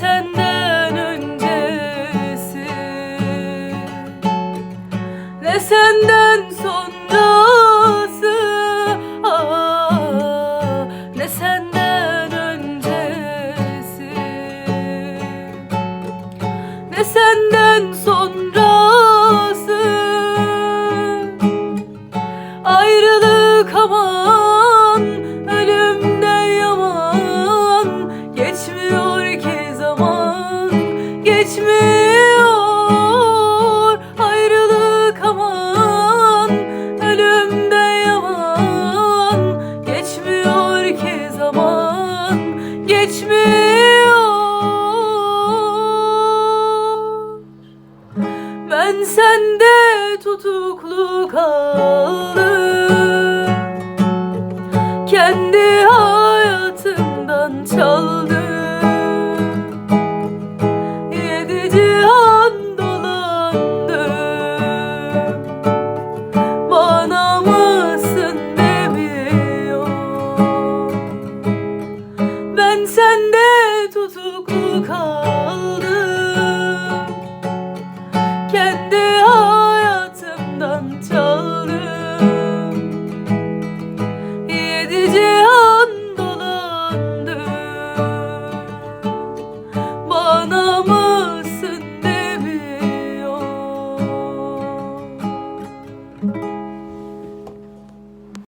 senden öncesi. Ne senden sonrası. Aa, Ne senden öncesi. Ne senden sonrası. Ayrılık ama Geçmiyor. Ayrılık aman Ölümde yaman. Geçmiyor ki zaman Geçmiyor. Ben sende tutuklu kaldım. Kendi halim Elinde tutuklu kaldım